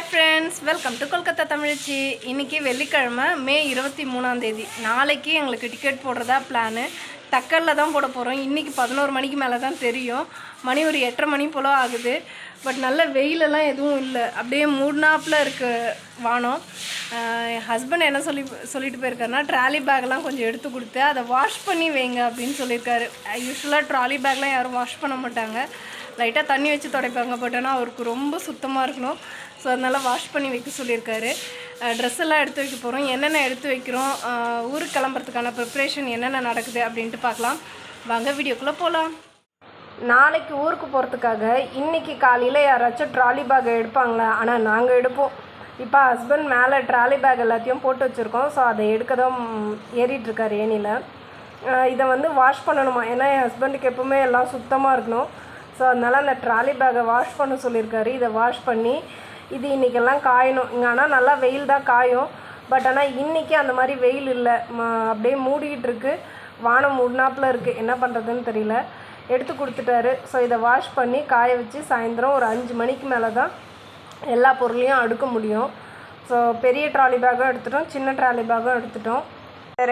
Hi friends welcome to Kolkata தமிழச்சி இன்றைக்கி வெள்ளிக்கிழமை மே இருபத்தி மூணாந்தேதி நாளைக்கு எங்களுக்கு டிக்கெட் போடுறதா பிளானு டக்கரில் தான் போட போகிறோம் இன்றைக்கி பதினோரு மணிக்கு மேலே தான் தெரியும். மணி ஒரு எட்டரை மணி போல் ஆகுது. பட் நல்ல வெயிலெல்லாம் எதுவும் இல்லை. அப்படியே மூடுனாப்பில் இருக்க வானம். என் ஹஸ்பண்ட் என்ன சொல்லி சொல்லிட்டு போயிருக்காருன்னா ட்ராலி பேக்லாம் கொஞ்சம் எடுத்து கொடுத்து அதை வாஷ் பண்ணி வைங்க அப்படின்னு சொல்லியிருக்காரு. யூஸ்வலாக ட்ராலி பேக்லாம் யாரும் வாஷ் பண்ண மாட்டாங்க. லைட்டாக தண்ணி வச்சு துடைப்பாங்க. பட் ஆனால் அவருக்கு ரொம்ப சுத்தமாக இருக்கணும். ஸோ அதனால் வாஷ் பண்ணி வைக்க சொல்லியிருக்காரு. ட்ரெஸ் எல்லாம் எடுத்து வைக்க போகிறோம் என்னென்ன எடுத்து வைக்கிறோம்? ஊருக்கு கிளம்புறதுக்கான ப்ரிப்ரேஷன் என்னென்ன நடக்குது அப்படின்ட்டு பார்க்கலாம். வாங்க வீடியோக்குள்ளே போகலாம் நாளைக்கு ஊருக்கு போகிறதுக்காக இன்னைக்கு காலையில் யாராச்சும் ட்ராலி பேக் எடுப்பாங்களா? ஆனால் நாங்கள் எடுப்போம். இப்போ ஹஸ்பண்ட் மேலே ட்ராலி பேக் எல்லாத்தையும் போட்டு வச்சுருக்கோம். ஸோ அதை எடுக்க தான் ஏறிட்டுருக்கார் ஏனியில் இதை வந்து வாஷ் பண்ணணுமா? ஏன்னா என் ஹஸ்பண்டுக்கு எப்போவுமே எல்லாம் சுத்தமாக இருக்கணும். ஸோ அதனால் அந்த ட்ராலி பேக்கை வாஷ் பண்ண சொல்லியிருக்காரு. இதை வாஷ் பண்ணி இது இன்றைக்கெல்லாம் காயணும். இங்கே ஆனால் நல்லா வெயில் தான் காயும். பட் ஆனால் இன்றைக்கி அந்த மாதிரி வெயில் இல்லை. ம- அப்படியே மூடிக்கிட்டு இருக்கு. வானம் மூடினாப்பில் இருக்குது என்ன பண்ணுறதுன்னு தெரியல. எடுத்து கொடுத்துட்டாரு. ஸோ இதை வாஷ் பண்ணி காய வச்சு சாயந்தரம் ஒரு அஞ்சு மணிக்கு மேலே தான் எல்லா பொருளையும் அடுக்க முடியும். ஸோ பெரிய ட்ராலி பேக்கும் எடுத்துட்டோம். சின்ன ட்ராலி பேக்கும் எடுத்துட்டோம்.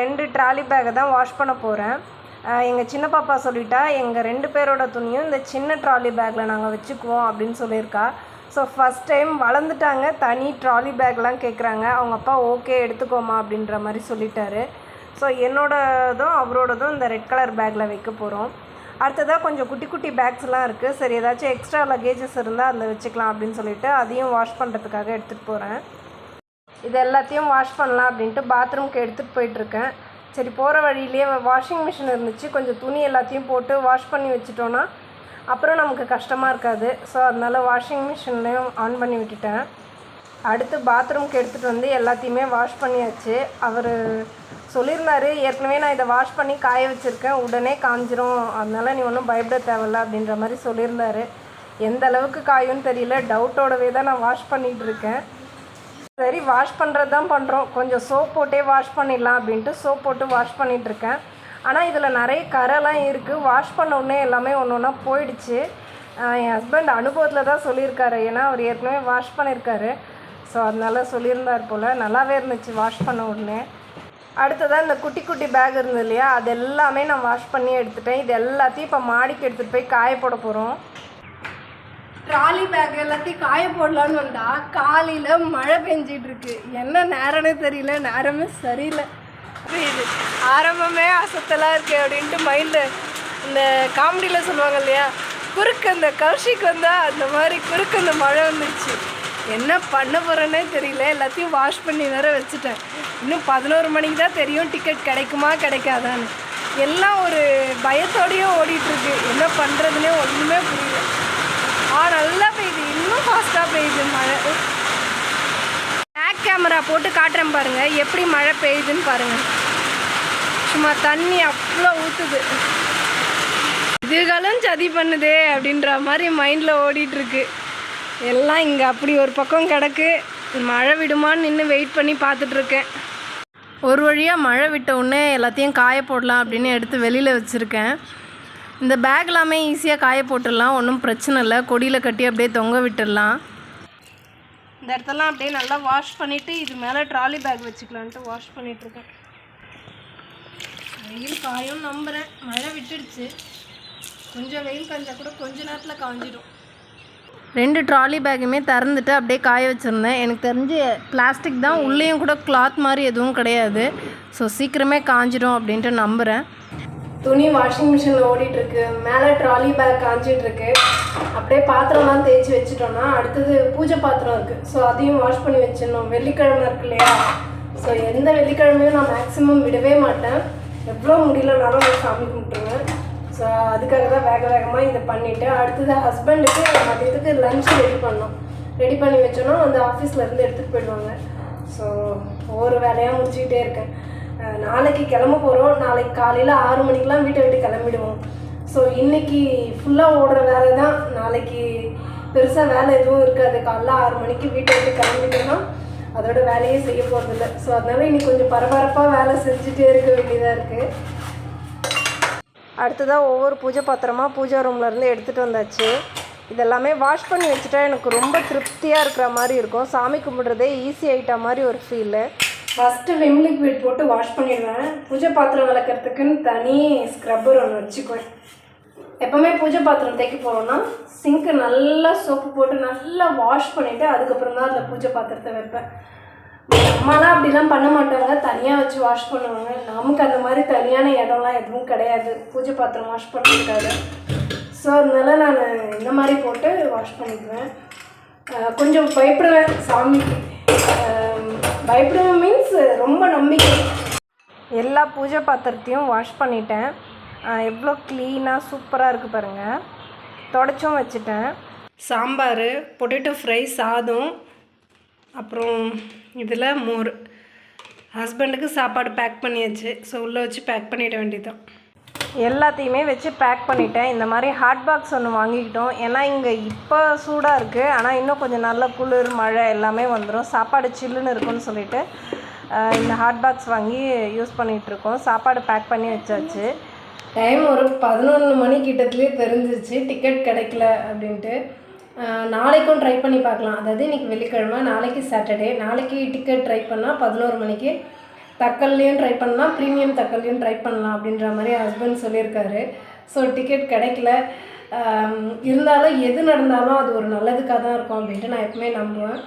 ரெண்டு ட்ராலி பேக்கை தான் வாஷ் பண்ண போகிறேன் எங்கள் சின்ன பாப்பா சொல்லிட்டா எங்கள் ரெண்டு பேரோட துணியும் இந்த சின்ன ட்ராலி பேக்கில் நாங்கள் வச்சுக்குவோம் அப்படின்னு சொல்லியிருக்கா. ஸோ ஃபஸ்ட் டைம் வளர்ந்துட்டாங்க. தனி ட்ராலி பேக்லாம் கேட்குறாங்க அவங்க அப்பா ஓகே எடுத்துக்கோமா அப்படின்ற மாதிரி சொல்லிட்டாரு. ஸோ என்னோடதும் அவரோடதும் இந்த ரெட் கலர் பேக்கில் வைக்க போகிறோம் அடுத்ததாக கொஞ்சம் குட்டி குட்டி பேக்ஸ்லாம் இருக்குது சரி ஏதாச்சும் எக்ஸ்ட்ரா லக்கேஜஸ் இருந்தால் அதில் வச்சுக்கலாம் அப்படின்னு சொல்லிட்டு அதையும் வாஷ் பண்ணுறதுக்காக எடுத்துகிட்டு போகிறேன் இது எல்லாத்தையும் வாஷ் பண்ணலாம் அப்படின்ட்டு பாத்ரூம்க்கு எடுத்துகிட்டு போயிட்டுருக்கேன் சரி போகிற வழியிலேயே வாஷிங் மிஷின் இருந்துச்சு. கொஞ்சம் துணி எல்லாத்தையும் போட்டு வாஷ் பண்ணி வச்சுட்டோன்னா அப்புறம் நமக்கு கஷ்டமாக இருக்காது. ஸோ அதனால் வாஷிங் மிஷின்லேயும் ஆன் பண்ணி விட்டுட்டேன். அடுத்து பாத்ரூம்க்கு எடுத்துகிட்டு வந்து எல்லாத்தையுமே வாஷ் பண்ணியாச்சு. அவர் சொல்லியிருந்தாரு ஏற்கனவே நான் இதை வாஷ் பண்ணி காய வச்சுருக்கேன். உடனே காஞ்சிரும். அதனால நீ ஒன்றும் பயப்பட தேவையில்ல அப்படின்ற மாதிரி சொல்லியிருந்தாரு. எந்த அளவுக்கு காயும்னு தெரியல. டவுட்டோடவே தான் நான் வாஷ் பண்ணிகிட்டு இருக்கேன். சரி வாஷ் பண்ணுறது தான் பண்ணுறோம் கொஞ்சம் சோப் போட்டே வாஷ் பண்ணிடலாம் அப்படின்ட்டு சோப் போட்டு வாஷ் பண்ணிகிட்ருக்கேன் இருக்கேன். ஆனால் இதில் நிறைய கரைலாம் இருக்குது வாஷ் பண்ண உடனே எல்லாமே ஒன்று ஒன்றா போயிடுச்சு. என் ஹஸ்பண்ட் அனுபவத்தில் தான் சொல்லியிருக்காரு. ஏன்னா அவர் ஏற்கனவே வாஷ் பண்ணியிருக்காரு. ஸோ அதனால சொல்லியிருந்தார் போல். நல்லாவே இருந்துச்சு வாஷ் பண்ண உடனே. அடுத்ததாக இந்த குட்டி குட்டி பேக் இருந்தது இல்லையா? அது எல்லாமே நான் வாஷ் பண்ணி எடுத்துட்டேன். இது எல்லாத்தையும் இப்போ மாடிக்கு எடுத்துகிட்டு போய் காய போட போகிறோம் ட்ராலி பேக் எல்லாத்தையும் காய போடலான்னு வந்தா காலையில் மழை பெஞ்சிட்டுருக்கு என்ன நேரம்னே தெரியல. நேரமே சரியில்லை. புரியுது. ஆரம்பமே அசத்தலாக இருக்கு அப்படின்ட்டு மைண்டில் இந்த காமெடியில் சொல்லுவாங்க இல்லையா? குறுக்கு அந்த கௌஷிக் வந்தால் அந்த மாதிரி குறுக்கு அந்த மழை வந்துச்சு என்ன பண்ண போகிறேன்னே தெரியல. எல்லாத்தையும் வாஷ் பண்ணி வேற வச்சுட்டேன். இன்னும் பதினோரு மணிக்கு தான் தெரியும் டிக்கெட் கிடைக்குமா கிடைக்காதான்னு. எல்லாம் ஒரு பயத்தோடையும் ஓடிட்டுருக்கு. என்ன பண்ணுறதுனே ஒன்றுமே புரியல. ஆ நல்லா பெய்யுது. இன்னும் ஃபாஸ்ட்டாக பெய்யுது மழை. கேமரா போட்டு காட்டுறேன் பாருங்க. எப்படி மழை பெய்யுதுன்னு பாருங்க. சும்மா தண்ணி அவ்வளோ ஊற்றுது இதுகளும் சதி பண்ணுதே அப்படின்ற மாதிரி மைண்டில் ஓடிட்டுருக்கு. எல்லாம் இங்கே அப்படி ஒரு பக்கம் கிடக்கு. மழை விடுமான்னு நின்று வெயிட் பண்ணி பார்த்துட்ருக்கேன் ஒரு வழியாக மழை விட்ட உடனே எல்லாத்தையும் காய போடலாம் அப்படின்னு எடுத்து வெளியில் வச்சுருக்கேன். இந்த பேக் எல்லாமே ஈஸியாக காய போட்டுடலாம். ஒன்றும் பிரச்சனை இல்லை. கொடியில் கட்டி அப்படியே தொங்க விட்டுடலாம். இந்த இடத்தெல்லாம் அப்படியே நல்லா வாஷ் பண்ணிவிட்டு இது மேலே ட்ராலி பேக் வச்சுக்கலான்ட்டு வாஷ் பண்ணிகிட்ருக்கேன் வெயில் காயும் நம்புகிறேன் மழை விட்டுடுச்சு. கொஞ்சம் வெயில் காய்ஞ்சால் கூட கொஞ்ச நேரத்தில் காஞ்சிடும். ரெண்டு ட்ராலி பேக்குமே திறந்துட்டு அப்படியே காய வச்சுருந்தேன். எனக்கு தெரிஞ்சு பிளாஸ்டிக் தான். உள்ளேயும் கூட கிளாத் மாதிரி எதுவும் கிடையாது. ஸோ சீக்கிரமே காஞ்சிடும் அப்படின்ட்டு நம்புகிறேன் துணி வாஷிங் மிஷினில் ஓடிட்டுருக்கு. மேலே ட்ராலி பேக் காஞ்சிட்ருக்கு அப்படியே பாத்திரம்லாம் தேய்ச்சி வச்சுட்டோம்னா அடுத்தது பூஜை பாத்திரம் இருக்குது ஸோ அதையும் வாஷ் பண்ணி வச்சிடணும். வெள்ளிக்கிழமை இருக்கு இல்லையா? ஸோ எந்த வெள்ளிக்கிழமையும் நான் மேக்ஸிமம் விடவே மாட்டேன். எவ்வளோ முடியலனாலும் நான் சாமி கும்பிட்டுருவேன். ஸோ அதுக்காக தான் வேக வேகமாக இதை பண்ணிவிட்டு அடுத்தது ஹஸ்பண்டுக்கு மதியத்துக்கு லஞ்ச் ரெடி பண்ணோம். ரெடி பண்ணி வச்சோன்னா வந்து ஆஃபீஸ்லேருந்து எடுத்துகிட்டு போயிடுவாங்க. ஸோ ஒவ்வொரு வேலையாக முடிச்சுக்கிட்டே இருக்கேன். நாளைக்கு கிளம்ப போகிறோம் நாளைக்கு காலையில் ஆறு மணிக்கெலாம் வீட்டை விட்டு கிளம்பிடுவோம். ஸோ இன்றைக்கி ஃபுல்லாக ஓடுற வேலை தான். நாளைக்கு பெருசாக வேலை எதுவும் இருக்காது. காலைல ஆறு மணிக்கு வீட்டை விட்டு கிளம்பிட்டோம்னா அதோட வேலையே செய்ய போகிறதில்ல ஸோ அதனால இன்னைக்கு கொஞ்சம் பரபரப்பாக வேலை செஞ்சுட்டே இருக்க வேண்டியதாக இருக்குது அடுத்ததாக ஒவ்வொரு பூஜை பாத்திரமாக பூஜா ரூம்லேருந்து எடுத்துகிட்டு வந்தாச்சு. இதெல்லாமே வாஷ் பண்ணி வச்சுட்டா எனக்கு ரொம்ப திருப்தியாக இருக்கிற மாதிரி இருக்கும். சாமி கும்பிட்றதே ஈஸி ஆகிட்ட மாதிரி ஒரு ஃபீலு ஃபஸ்ட்டு விம் லிக்விட் போட்டு வாஷ் பண்ணிடுவேன். பூஜை பாத்திரம் விளக்கிறதுக்குன்னு தனி ஸ்க்ரப்பர் ஒன்று வச்சுக்குவேன். எப்போவுமே பூஜை பாத்திரம் தேய்க்க போகிறோன்னா சிங்க்கு நல்லா சோப்பு போட்டு நல்லா வாஷ் பண்ணிவிட்டு அதுக்கப்புறம் தான் அதில் பூஜை பாத்திரத்தை வைப்பேன். அம்மாலாம் அப்படிலாம் பண்ண மாட்டாங்க. தனியாக வச்சு வாஷ் பண்ணுவாங்க. நமக்கு அந்த மாதிரி தனியான இடம்லாம் எதுவும் கிடையாது. பூஜை பாத்திரம் வாஷ் பண்ணுறதுக்காக ஸோ அதனால் நான் இந்த மாதிரி போட்டு வாஷ் பண்ணிக்குவேன். கொஞ்சம் பயப்படுவேன் சாமிக்கு. அஹ் பயப்படுவேன் மீன்ஸ் ரொம்ப நம்பிக்கை. எல்லா பூஜை பாத்திரத்தையும் வாஷ் பண்ணிட்டேன். எவ்வளோ க்ளீனாக சூப்பராக இருக்குது பாருங்கள் தொடச்சும் வச்சுட்டேன். சாம்பார் பொட்டேட்டோ ஃப்ரை சாதம் அப்புறம் இதில் மோர். ஹஸ்பண்டுக்கு சாப்பாடு பேக் பண்ணியாச்சு. ஸோ உள்ளே வச்சு பேக் பண்ணிட வேண்டியதுதான். எல்லாத்தையுமே வச்சு பேக் பண்ணிட்டேன். இந்த மாதிரி ஹாட் பாக்ஸ் ஒன்று வாங்கிக்கிட்டோம். ஏன்னா இங்கே இப்போ சூடாக இருக்குது ஆனால் இன்னும் கொஞ்சம் நல்ல குளிர் மழை எல்லாமே வந்துடும் சாப்பாடு சில்லுன்னு இருக்குன்னு சொல்லிட்டு இந்த ஹாட் பாக்ஸ் வாங்கி யூஸ் பண்ணிகிட்ருக்கோம் சாப்பாடு பேக் பண்ணி வச்சாச்சு. டைம் ஒரு பதினொன்று மணி கிட்டத்துலேயே தெரிஞ்சிருச்சு. டிக்கெட் கிடைக்கல அப்படின்ட்டு. நாளைக்கும் ட்ரை பண்ணி பார்க்கலாம். அதாவது இன்றைக்கி வெள்ளிக்கிழமை நாளைக்கு சாட்டர்டே நாளைக்கு டிக்கெட் ட்ரை பண்ணால் பதினோரு மணிக்கு தக்கல்லையும் ட்ரை பண்ணலாம் ப்ரீமியம் தக்கல்லையும் ட்ரை பண்ணலாம் அப்படின்ற மாதிரி ஹஸ்பண்ட் சொல்லியிருக்காரு. ஸோ டிக்கெட் கிடைக்கல. இருந்தாலும் எது நடந்தாலும் அது ஒரு நல்லதுக்காக தான் இருக்கும் அப்படின்ட்டு நான் எப்பவுமே நம்புவேன்.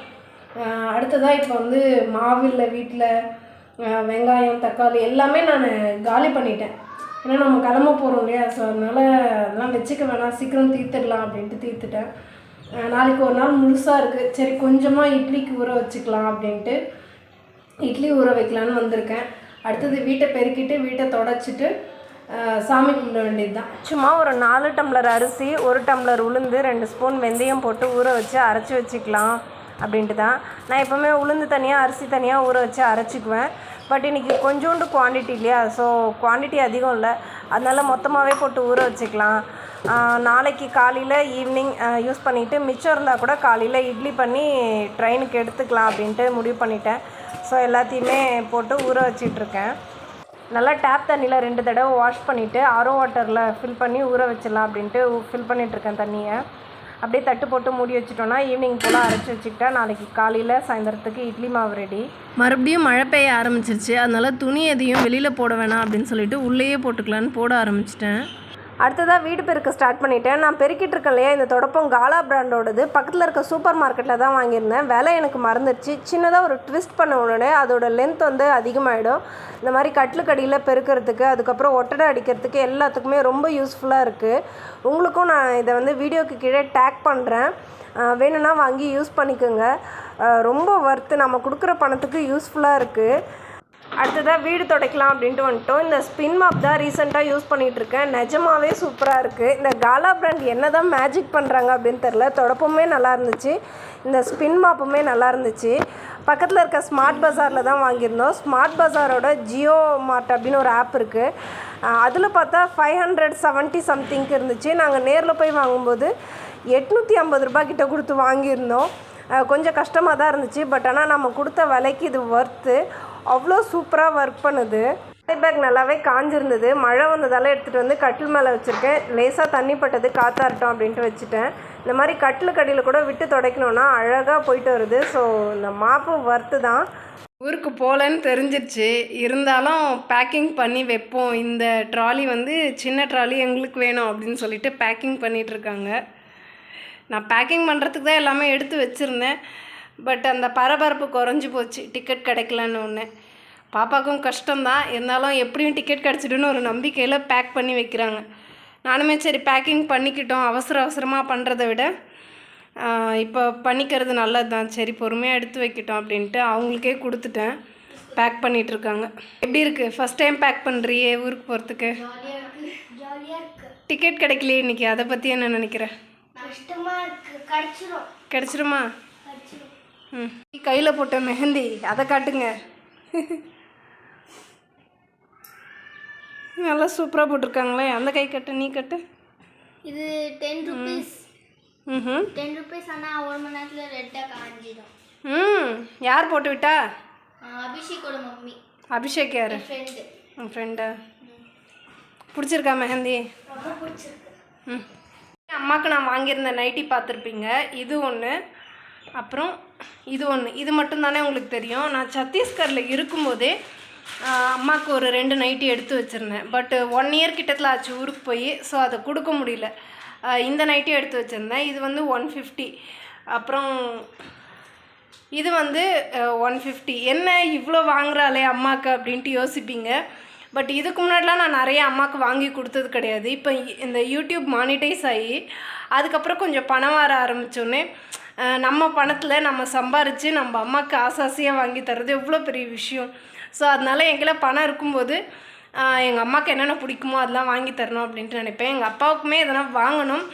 அடுத்ததாக இப்போ வந்து மாவில்ல வீட்டில் வெங்காயம் தக்காளி எல்லாமே நான் காலி பண்ணிட்டேன். ஏன்னா நம்ம கிளம்ப போகிறோம் இல்லையா? ஸோ அதனால் அதெல்லாம் வச்சுக்க வேணாம். சீக்கிரம் தீர்த்துடலாம் அப்படின்ட்டு தீர்த்துட்டேன். நாளைக்கு ஒரு நாள் முழுசாக இருக்குது சரி கொஞ்சமாக இட்லிக்கு ஊற வச்சுக்கலாம் அப்படின்ட்டு இட்லி ஊற வைக்கலான்னு வந்திருக்கேன். அடுத்தது வீட்டை பெருக்கிட்டு வீட்டை தொடச்சிட்டு சாமி கும்பிட வேண்டியது தான் சும்மா ஒரு நாலு டம்ளர் அரிசி ஒரு டம்ளர் உளுந்து ரெண்டு ஸ்பூன் வெந்தயம் போட்டு ஊற வச்சு அரைச்சி வச்சுக்கலாம் அப்படின்ட்டு தான். நான் எப்போவுமே உளுந்து தனியாக அரிசி தனியாக ஊற வச்சு அரைச்சிக்குவேன். பட் இன்றைக்கி கொஞ்சோண்டு குவான்டிட்டி இல்லையா? ஸோ குவான்டிட்டி அதிகம் இல்லை. அதனால் மொத்தமாகவே போட்டு ஊற வச்சுக்கலாம். நாளைக்கு காலையில் ஈவினிங் யூஸ் பண்ணிவிட்டு மிச்சம் இருந்தால் கூட காலையில் இட்லி பண்ணி ட்ரெயினுக்கு எடுத்துக்கலாம் அப்படின்ட்டு முடிவு பண்ணிட்டேன். ஸோ எல்லாத்தையுமே போட்டு ஊற வச்சிட்ருக்கேன். நல்லா டேப் தண்ணியில் ரெண்டு தடவை வாஷ் பண்ணிவிட்டு ஆரோ வாட்டரில் ஃபில் பண்ணி ஊற வச்சிடலாம் அப்படின்ட்டு ஃபில் பண்ணிகிட்ருக்கேன் தண்ணியை. அப்படியே தட்டு போட்டு மூடி வச்சிட்டோன்னா ஈவினிங் போல் அரைச்சி வச்சுக்கிட்டா நாளைக்கு காலையில் சாயந்தரத்துக்கு இட்லி மாவு ரெடி மறுபடியும் மழை பெய்ய ஆரம்பிச்சிருச்சு. அதனால் துணி எதையும் வெளியில் போட வேணாம் அப்படின்னு சொல்லிட்டு உள்ளேயே போட்டுக்கலான்னு போட ஆரம்பிச்சிட்டேன். அடுத்ததாக வீடு பெருக்க ஸ்டார்ட் பண்ணிட்டேன். நான் பெருக்கிட்டு இருக்கேன் இல்லையா? இந்த தொடப்பம் காலா பிராண்டோடது பக்கத்தில் இருக்க சூப்பர் மார்க்கெட்டில் தான் வாங்கியிருந்தேன். விலை எனக்கு மறந்துடுச்சு. சின்னதாக ஒரு ட்விஸ்ட் பண்ண உடனே அதோட லென்த் வந்து அதிகமாகிடும் இந்த மாதிரி கட்டிலுக்கடியில் பெருக்கிறதுக்கு அதுக்கப்புறம் ஒட்டடை அடிக்கிறதுக்கு எல்லாத்துக்குமே ரொம்ப யூஸ்ஃபுல்லாக இருக்குது உங்களுக்கும் நான் இதை வந்து வீடியோக்கு கீழே டேக் பண்ணுறேன் வேணும்னா வாங்கி யூஸ் பண்ணிக்கோங்க. ரொம்ப ஒர்த்து நம்ம கொடுக்குற பணத்துக்கு யூஸ்ஃபுல்லாக இருக்குது அடுத்ததாக வீடு துடைக்கலாம் அப்படின்ட்டு வந்துட்டோம். இந்த ஸ்பின் மாப் தான் ரீசெண்டாக யூஸ் பண்ணிகிட்டு இருக்கேன் நிஜமாவே சூப்பராக இருக்குது இந்த காலா பிராண்ட் என்ன தான் மேஜிக் பண்ணுறாங்க அப்படின்னு தெரில தொடப்பமே நல்லா இருந்துச்சு. இந்த ஸ்பின் மாப்புமே நல்லா இருந்துச்சு. பக்கத்தில் இருக்க ஸ்மார்ட் பஜாரில் தான் வாங்கியிருந்தோம். ஸ்மார்ட் பஜாரோட ஜியோ மார்ட் அப்படின்னு ஒரு ஆப் இருக்குது அதில் பார்த்தா ஃபைவ் ஹண்ட்ரட் செவன்ட்டி சம்திங்க்கு இருந்துச்சு. நாங்கள் நேரில் போய் வாங்கும்போது எட்நூற்றி ஐம்பது ரூபா கிட்ட கொடுத்து வாங்கியிருந்தோம். கொஞ்சம் கஷ்டமாக தான் இருந்துச்சு. பட் ஆனால் நம்ம கொடுத்த விலைக்கு இது ஒர்த்து அவ்வளோ சூப்பராக ஒர்க் பண்ணுது. பேக் நல்லாவே காஞ்சிருந்தது. மழை வந்ததால் எடுத்துகிட்டு வந்து கட்டில் மேலே வச்சுருக்கேன். லேசாக தண்ணி பட்டது காத்தாரட்டும் அப்படின்ட்டு வச்சுட்டேன். இந்த மாதிரி கட்டில் கடியில் கூட விட்டு துடைக்கணுன்னா அழகாக போயிட்டு வருது. ஸோ இந்த மாப்பு ஒர்த்து தான். ஊருக்கு போகலன்னு தெரிஞ்சிருச்சு. இருந்தாலும் பேக்கிங் பண்ணி வைப்போம். இந்த ட்ராலி வந்து சின்ன ட்ராலி எங்களுக்கு வேணும் அப்படின்னு சொல்லிட்டு பேக்கிங் பண்ணிகிட்ருக்காங்க நான் பேக்கிங் பண்ணுறதுக்கு தான் எல்லாமே எடுத்து வச்சுருந்தேன். பட் அந்த பரபரப்பு குறைஞ்சி போச்சு. டிக்கெட் கிடைக்கலன்னு ஒன்று பாப்பாக்கும் கஷ்டம்தான். இருந்தாலும் எப்படியும் டிக்கெட் கிடச்சிடுன்னு ஒரு நம்பிக்கையில் பேக் பண்ணி வைக்கிறாங்க. நானுமே சரி பேக்கிங் பண்ணிக்கிட்டோம். அவசர அவசரமாக பண்ணுறதை விட இப்போ பண்ணிக்கிறது நல்லது தான் சரி பொறுமையாக எடுத்து வைக்கிட்டோம் அப்படின்ட்டு அவங்களுக்கே கொடுத்துட்டேன். பேக் பண்ணிட்டு இருக்காங்க. எப்படி இருக்குது ஃபஸ்ட் டைம் பேக் பண்ணுறியே ஊருக்கு போகிறதுக்கு டிக்கெட் கிடைக்கலையே இன்னைக்கு. அதை பற்றி என்ன நினைக்கிற? கஷ்டமாக இருக்கு. கிடச்சிரும்? கையில் போட்ட மெஹந்தி அதை காட்டுங்க. நல்லா சூப்பராக போட்டிருக்காங்களே அந்த கை கட்டு நீ கட்டு. இது டென் ருபீஸ் ம். டென் ருபீஸ் ஆனால் ஒரு மணி நேரத்தில் ரெட்டாக காஞ்சிடும். ம். யார் போட்டு விட்டா? அபிஷேக்கோட மம்மி. அபிஷேக் யார்? ஃப்ரெண்டு உன் ஃப்ரெண்டா பிடிச்சிருக்கா மெஹந்தி? ரொம்ப பிடிச்சிருக்கு. ம். அம்மாவுக்கு நான் வாங்கியிருந்த நைட்டி பார்த்துருப்பீங்க. இது ஒன்று அப்புறம் இது ஒன்று இது மட்டும்தானே உங்களுக்கு தெரியும். நான் சத்தீஸ்கரில் இருக்கும்போதே அம்மாவுக்கு ஒரு ரெண்டு நைட்டி எடுத்து வச்சுருந்தேன். பட் ஒன் இயர் கிட்டத்தில் ஆச்சு ஊருக்கு போய் ஸோ அதை கொடுக்க முடியல. இந்த நைட்டி எடுத்து வச்சுருந்தேன். இது வந்து ஒன் ஃபிஃப்டி அப்புறம் இது வந்து ஒன் ஃபிஃப்டி என்ன இவ்வளோ வாங்குறாளே அம்மாவுக்கு அப்படின்ட்டு யோசிப்பீங்க. பட் இதுக்கு முன்னாடிலாம் நான் நிறைய அம்மாவுக்கு வாங்கி கொடுத்தது கிடையாது. இப்போ இந்த யூடியூப் மானிட்டைஸ் ஆகி அதுக்கப்புறம் கொஞ்சம் பணம் வர ஆரம்பித்தோன்னே நம்ம பணத்தில் நம்ம சம்பாரித்து நம்ம அம்மாவுக்கு ஆசாசியாக வாங்கி தர்றது எவ்வளோ பெரிய விஷயம். ஸோ அதனால் எங்களை பணம் இருக்கும்போது எங்கள் அம்மாவுக்கு என்னென்ன பிடிக்குமோ அதெல்லாம் வாங்கி தரணும் அப்படின்ட்டு நினைப்பேன். எங்கள் அப்பாவுக்குமே எதனா வாங்கணும்.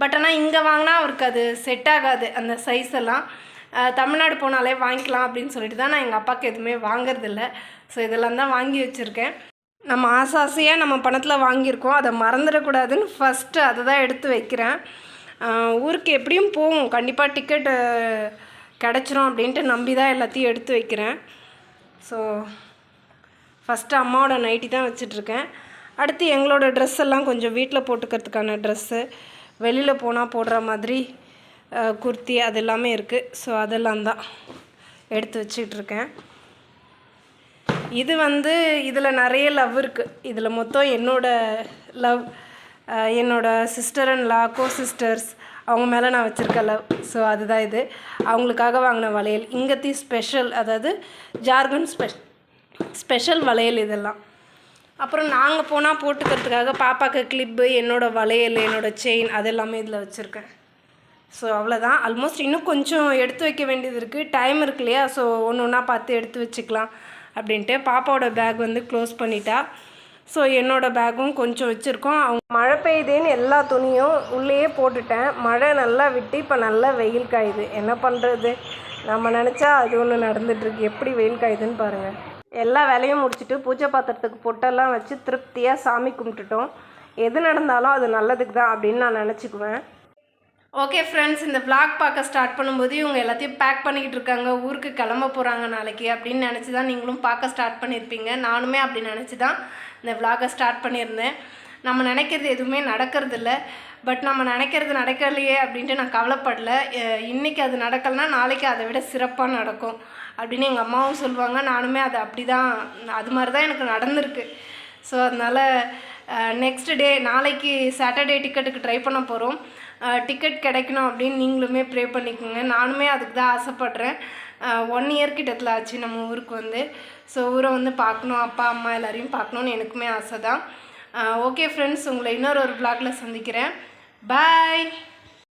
பட் ஆனால் இங்கே வாங்கினா அவருக்கு அது செட் ஆகாது அந்த சைஸ் எல்லாம். தமிழ்நாடு போனாலே வாங்கிக்கலாம் அப்படின்னு சொல்லிட்டு தான் நான் எங்கள் அப்பாவுக்கு எதுவுமே வாங்குறதில்ல. ஸோ இதெல்லாம் தான் வாங்கி வச்சுருக்கேன். நம்ம ஆசை ஆசையாக நம்ம பணத்தில் வாங்கியிருக்கோம். அதை மறந்துடக்கூடாதுன்னு ஃபஸ்ட்டு அதை தான் எடுத்து வைக்கிறேன். ஊருக்கு எப்படியும் போவோம். கண்டிப்பாக டிக்கெட்டு கிடச்சிரும் அப்படின்ட்டு நம்பி தான் எல்லாத்தையும் எடுத்து வைக்கிறேன். ஸோ ஃபஸ்ட்டு அம்மாவோட நைட்டி தான் வச்சிட்ருக்கேன் அடுத்து எங்களோட ட்ரெஸ் எல்லாம் கொஞ்சம் வீட்டில் போட்டுக்கிறதுக்கான ட்ரெஸ்ஸு வெளியில் போனால் போடுற மாதிரி குர்த்தி அது எல்லாமே இருக்குது ஸோ அதெல்லாம் தான் எடுத்து வச்சிட்டு இருக்கேன் இது வந்து இதில் நிறைய லவ் இருக்குது இதில் மொத்தம் என்னோடய லவ் என்னோட sister in law co sisters அவங்க மேலே நான் வச்சுருக்க லவ் ஸோ அதுதான் இது. அவங்களுக்காக வாங்கின வளையல். இங்கத்தி ஸ்பெஷல் அதாவது ஜார்க்கண்ட் ஸ்பெஷல் ஸ்பெஷல் வளையல் இதெல்லாம். அப்புறம் நாங்கள் போனால் போட்டுக்கிறதுக்காக பாப்பாக்கு கிளிப்பு என்னோட வளையல் என்னோடய செயின் அதெல்லாமே இதில் வச்சுருக்கேன். ஸோ அவ்வளோதான் ஆல்மோஸ்ட் இன்னும் கொஞ்சம் எடுத்து வைக்க வேண்டியது இருக்குது டைம் இருக்கு இல்லையா? ஸோ ஒன்று ஒன்றா பார்த்து எடுத்து வச்சுக்கலாம் அப்படின்ட்டு பாப்பாவோட பேக் வந்து க்ளோஸ் பண்ணிட்டா. ஸோ என்னோட பேக்கும் கொஞ்சம் வச்சுருக்கோம். அவங்க மழை பெய்யுதேன்னு எல்லா துணியும் உள்ளேயே போட்டுட்டேன். மழை நல்லா விட்டு இப்போ நல்லா வெயில் காயுது. என்ன பண்ணுறது நம்ம நினச்சா அது ஒன்று நடந்துட்டுருக்கு எப்படி வெயில் காயுதுன்னு பாருங்கள் எல்லா வேலையும் முடிச்சுட்டு பூஜை பாத்திரத்துக்கு பொட்டெல்லாம் வச்சு திருப்தியாக சாமி கும்பிட்டுட்டோம். எது நடந்தாலும் அது நல்லதுக்கு தான் அப்படின்னு நான் நினச்சிக்குவேன். ஓகே ஃப்ரெண்ட்ஸ் இந்த விளாக் பார்க்க ஸ்டார்ட் பண்ணும்போது இவங்க எல்லாத்தையும் பேக் பண்ணிக்கிட்டு இருக்காங்க. ஊருக்கு கிளம்ப போகிறாங்க நாளைக்கு அப்படின்னு நினச்சி தான் நீங்களும் பார்க்க ஸ்டார்ட் பண்ணியிருப்பீங்க நானுமே அப்படி நினச்சி தான் இந்த விளாகை ஸ்டார்ட் பண்ணியிருந்தேன். நம்ம நினைக்கிறது எதுவுமே நடக்கிறதில்ல பட் நம்ம நினைக்கிறது நடக்கலையே அப்படின்ட்டு நான் கவலைப்படல. இன்றைக்கி அது நடக்கலைன்னா நாளைக்கு அதை விட சிறப்பாக நடக்கும் அப்படின்னு எங்கள் அம்மாவும் சொல்லுவாங்க. நானுமே அது அப்படி தான் அது மாதிரி தான் எனக்கு நடந்திருக்கு. ஸோ அதனால் நெக்ஸ்ட் டே நாளைக்கு சாட்டர்டே டிக்கெட்டுக்கு ட்ரை பண்ண போகிறோம் டிக்கெட் கிடைக்கணும் அப்படின்னு நீங்களுமே ப்ரே பண்ணிக்கோங்க. நானுமே அதுக்கு தான் ஆசைப்பட்றேன். ஒன் இயர் கிட்டத்தில் ஆச்சு நம்ம ஊருக்கு வந்து. ஸோ ஊரை வந்து பார்க்கணும் அப்பா அம்மா எல்லோரையும் பார்க்கணுன்னு எனக்குமே ஆசை தான் ஓகே ஃப்ரெண்ட்ஸ் உங்களை இன்னொரு ஒரு பிளாக்ல சந்திக்கிறேன். பாய்